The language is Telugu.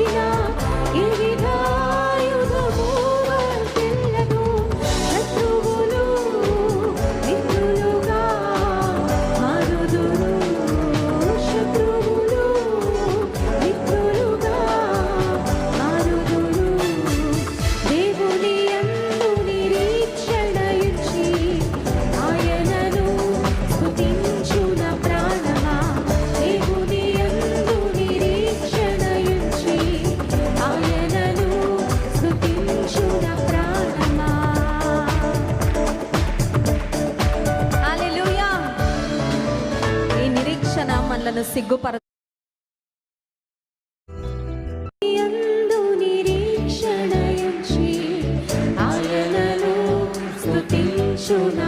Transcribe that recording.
she knows. సిగ్గుపర యందు నిరీక్షణయుంచి ఆయనను స్తుతించున